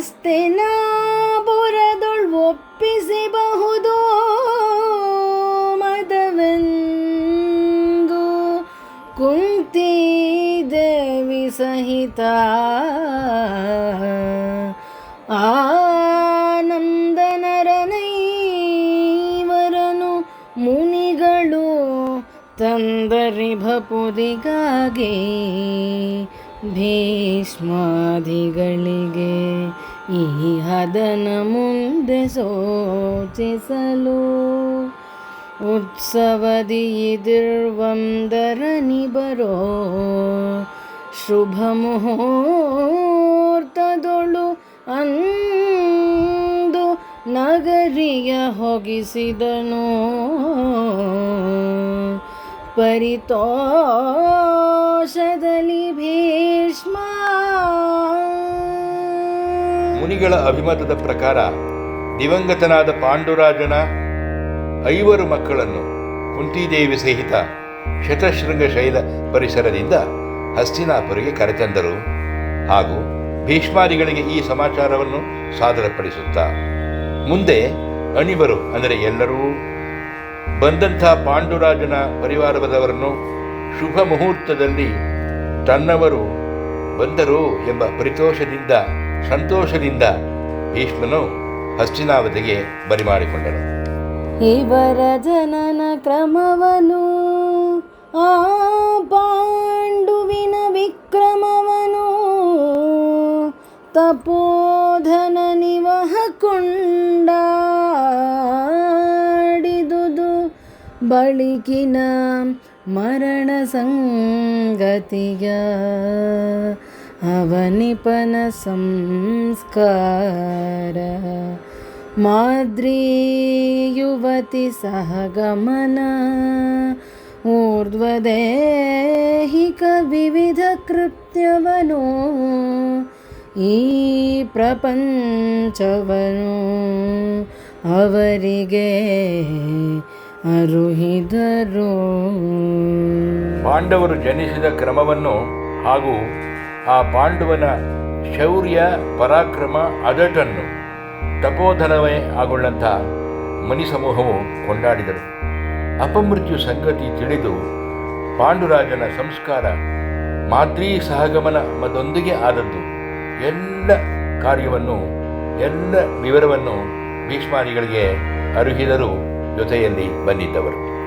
ಹಸ್ತಿನಾಪುರದೊಳ್ ಒಪ್ಪಿಸಬಹುದು ಮದವೆಂದು ಕುಂತಿ ದೇವಿ ಸಹಿತ. ಆನಂದನರನೈವರನು ಮುನಿಗಳು ತಂದರಿ ಭಪುರಿಗಾಗಿ ಭೀಷ್ಮಾದಿಗಳಿಗೆ ಈ ಹದನ ಮುಂದೆ ಸೋಚಿಸಲು ಉತ್ಸವದಿ ಇದಿರ್ವಂದರನಿ ಬರೋ ಶುಭ ಮುಹೂರ್ತದೊಳು ಅಂದು ನಗರಿಯ ಹೋಗಿಸಿದನು. ಪರಿತೋಷದಲ್ಲಿ ಭೀಷ್ಮ ಮುನಿಗಳ ಅಭಿಮತದ ಪ್ರಕಾರ ದಿವಂಗತನಾದ ಪಾಂಡುರಾಜನ ಐವರು ಮಕ್ಕಳನ್ನು ಕುಂತಿದೇವಿ ಸಹಿತ ಶತಶೃಂಗ ಶೈಲ ಪರಿಸರದಿಂದ ಹಸ್ತಿನಾಪುರಿಗೆ ಕರೆತಂದರು ಹಾಗೂ ಭೀಷ್ಮಾದಿಗಳಿಗೆ ಈ ಸಮಾಚಾರವನ್ನು ಸಾದರಪಡಿಸುತ್ತಾ. ಮುಂದೆ ಅಣಿವರು, ಅಂದರೆ ಎಲ್ಲರೂ, ಬಂದಂಥ ಪಾಂಡುರಾಜನ ಪರಿವಾರದವರನ್ನು ಶುಭ ಮುಹೂರ್ತದಲ್ಲಿ ತನ್ನವರು ಬಂದರು ಎಂಬ ಪರಿತೋಷದಿಂದ ಸಂತೋಷದಿಂದ ಭೀಷ್ಮನು ಹಸ್ತಿನಾವತಿಗೆ ಬರಿಮಾಡಿಕೊಂಡನು ಇವರ ಜನನ ಕ್ರಮವನು, ಆ ಪಾಂಡುವಿನ ವಿಕ್ರಮವನು, ತಪೋಧನ ನಿವಹ ಕುಂಡಿದುದು ಬಳಿಕಿನ ಮರಣ ಸಂಗತಿಯ. ಅವನಿಪನ ಸಂಸ್ಕಾರ. ಮಾದ್ರಿ ಯುವತಿ ಸಹಗಮನ. ಊರ್ಧ್ವದೇಹಿಕ ವಿವಿಧ ಕೃತ್ಯವನು. ಈ ಪ್ರಪಂಚವನು ಅವರಿಗೆ ಅರುಹಿದರು. ಪಾಂಡವರು ಜನಿಸಿದ ಕ್ರಮವನ್ನು ಹಾಗೂ ಆ ಪಾಂಡವನ ಶೌರ್ಯ, ಪರಾಕ್ರಮ, ಅದಟನ್ನು ತಪೋಧನವೇ ಆಗೊಳ್ಳಂಥ ಮನಿ ಸಮೂಹವು ಕೊಂಡಾಡಿದರು ಅಪಮೃತ್ಯು ಸಂಗತಿ ತಿಳಿದು ಪಾಂಡುರಾಜನ ಸಂಸ್ಕಾರ ಮಾದ್ರಿ ಸಹಗಮನ ಮದೊಂದಿಗೆ ಆದದ್ದು. ಎಲ್ಲ ಕಾರ್ಯವನ್ನು, ಎಲ್ಲ ವಿವರವನ್ನು ಭೀಷ್ಮಾದಿಗಳಿಗೆ ಅರುಹಿದರು ಜೊತೆಯಲ್ಲಿ ಬಂದಿದ್ದವರು.